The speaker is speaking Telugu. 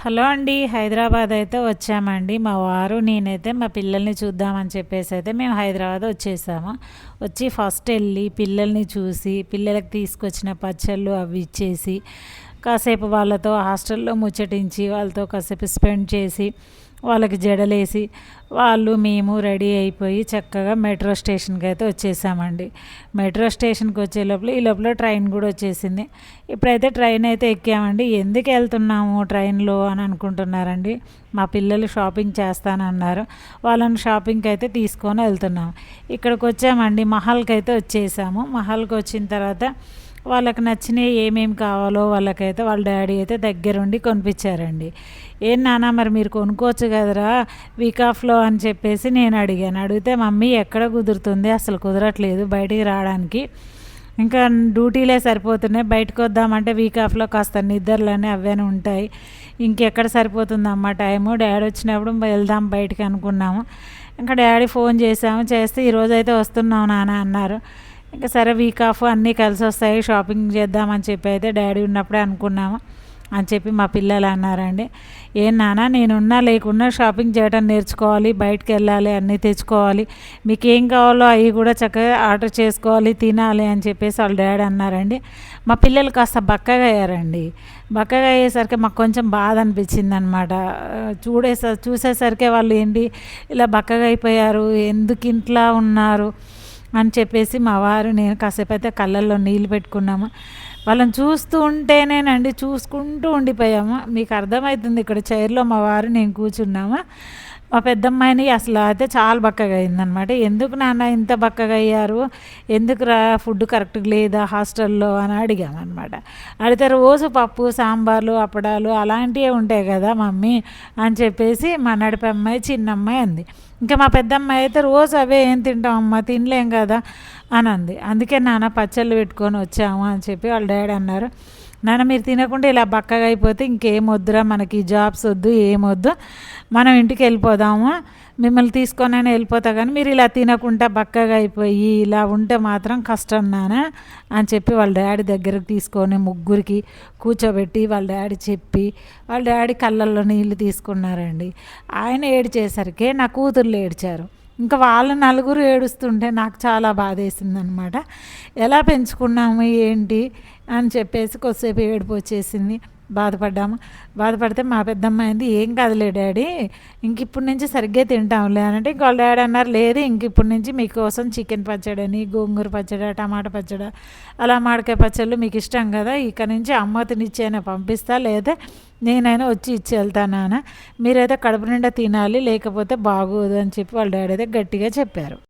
హలో అండి హైదరాబాద్ అయితే వచ్చామండి. మా వారు నేనైతే మా పిల్లల్ని చూద్దామని చెప్పేసి అయితే మేము హైదరాబాద్ వచ్చేసాము. వచ్చి ఫస్ట్ వెళ్ళి పిల్లల్ని చూసి పిల్లలకి తీసుకొచ్చిన పచ్చళ్ళు అవి ఇచ్చేసి కాసేపు వాళ్ళతో హాస్టల్లో ముచ్చటించి వాళ్ళతో కాసేపు స్పెండ్ చేసి వాళ్ళకి జడలేసి వాళ్ళు మేము రెడీ అయిపోయి చక్కగా మెట్రో స్టేషన్కి అయితే వచ్చేసామండి. మెట్రో స్టేషన్కి వచ్చే లోపల ఈ లోపల ట్రైన్ కూడా వచ్చేసింది. ఇప్పుడైతే ట్రైన్ అయితే ఎక్కామండి. ఎందుకు వెళ్తున్నాము ట్రైన్లో అని అనుకుంటున్నారండి? మా పిల్లలు షాపింగ్ చేస్తానన్నారు. వాళ్ళని షాపింగ్కి అయితే తీసుకొని వెళ్తున్నాము. ఇక్కడికి వచ్చామండి. మహల్కి అయితే వచ్చేసాము. మహల్కి వచ్చిన తర్వాత వాళ్ళకి నచ్చినవి ఏమేమి కావాలో వాళ్ళకైతే వాళ్ళ డాడీ అయితే దగ్గరుండి కొనిపించారండి. ఏం నాన్న మరి మీరు కొనుక్కోవచ్చు కదరా వీక్ ఆఫ్లో అని చెప్పేసి నేను అడిగాను. అడిగితే మమ్మీ ఎక్కడ కుదురుతుంది? అసలు కుదరట్లేదు బయటికి రావడానికి. ఇంకా డ్యూటీలే సరిపోతున్నాయి. బయటకు వద్దామంటే వీక్ ఆఫ్లో కాస్త నిద్రలనే అవన్నీ ఉంటాయి. ఇంకెక్కడ సరిపోతుందమ్మా టైము? డాడీ వచ్చినప్పుడు వెళ్దాం బయటికి అనుకున్నాము. ఇంకా డాడీ ఫోన్ చేసాము చేస్తే ఈరోజు అయితే వస్తున్నాం నాన్న అన్నారు. ఇంకా సరే వీక్ ఆఫ్ అన్నీ కలిసి వస్తాయి షాపింగ్ చేద్దామని చెప్పి అయితే డాడీ ఉన్నప్పుడే అనుకున్నాము అని చెప్పి మా పిల్లలు అన్నారండి. ఏం నాన్న నేనున్నా లేకున్నా షాపింగ్ చేయడం నేర్చుకోవాలి బయటకు వెళ్ళాలి అన్నీ తెచ్చుకోవాలి. మీకు ఏం కావాలో అవి కూడా చక్కగా ఆర్డర్ చేసుకోవాలి తినాలి అని చెప్పేసి వాళ్ళ డాడీ అన్నారండి. మా పిల్లలు కాస్త బక్కగా అయ్యారండి. బక్కగా అయ్యేసరికి మాకు కొంచెం బాధ అనిపించింది అనమాట చూడేస చూసేసరికి వాళ్ళు ఏంటి ఇలా బక్కగా అయిపోయారు ఎందుకు ఇంట్లో ఉన్నారు? అని చెప్పేసి మా వారు నేను కాసేపు అయితే కళ్ళల్లో నీళ్ళు పెట్టుకున్నాము. వాళ్ళని చూస్తూ ఉంటేనేనండి చూసుకుంటూ ఉండిపోయాము. మీకు అర్థమవుతుంది ఇక్కడ చైర్లో మా వారు నేను కూర్చున్నాము. మా పెద్దమ్మాయిని అసలు అయితే చాలా బక్కగా అయిందనమాట ఎందుకు నాన్న ఇంత బక్కగా అయ్యారు? ఎందుకు రా ఫుడ్ కరెక్ట్గా లేదా హాస్టల్లో? అని అడిగామన్నమాట. అడిగితే రోజు పప్పు సాంబార్లు అప్పడాలు అలాంటివే ఉంటాయి కదా మమ్మీ అని చెప్పేసి మా నడిపి అమ్మాయి చిన్న అమ్మాయి అంది. ఇంకా మా పెద్దమ్మాయి అయితే రోజు అవే ఏం తింటాం అమ్మ? తినలేం కదా అని అంది. అందుకే నాన్న పచ్చళ్ళు పెట్టుకొని వచ్చాము అని చెప్పి వాళ్ళ డాడీ అన్నారు. నాన్న మీరు తినకుండా ఇలా బక్కగా అయిపోతే ఇంకేం వద్దురా మనకి జాబ్స్ వద్దు ఏమొద్దు మనం ఇంటికి వెళ్ళిపోదాము. మిమ్మల్ని తీసుకొని వెళ్ళిపోతా కానీ మీరు ఇలా తినకుండా బక్కగా అయిపోయి ఇలా ఉంటే మాత్రం కష్టం నానా అని చెప్పి వాళ్ళ డాడీ దగ్గరకు తీసుకొని ముగ్గురికి కూర్చోబెట్టి వాళ్ళ డాడీ చెప్పి వాళ్ళ డాడీ కళ్ళల్లో నీళ్ళు తీసుకున్నారండి. ఆయన ఏడ్చేసరికి నా కూతుర్లు ఏడ్చారు. ఇంకా వాళ్ళ నలుగురు ఏడుస్తుంటే నాకు చాలా బాధేసింది అనమాట ఎలా పెంచుకున్నాము ఏంటి? అని చెప్పేసి కొద్దిసేపు ఏడుపు వచ్చేసింది. బాధపడ్డాము. బాధపడితే మా పెద్దమ్మ అయింది ఏం కాదులే డాడీ ఇంక ఇప్పటి నుంచి సరిగ్గా తింటాంలే అని అంటే ఇంకో డాడీ అన్నారు లేదు ఇంక ఇప్పటి నుంచి మీకోసం చికెన్ పచ్చడని గోంగూర పచ్చడి టమాటా పచ్చడి అలా మామిడికాయ పచ్చళ్ళు మీకు ఇష్టం కదా ఇక నుంచి అమ్మతనిచ్చైనా పంపిస్తా లేదా నేనైనా వచ్చి ఇచ్చి వెళ్తానా మీరైతే కడుపు నిండా తినాలి లేకపోతే బాగోదు అని చెప్పి వాళ్ళ డాడీ అయితే గట్టిగా చెప్పారు.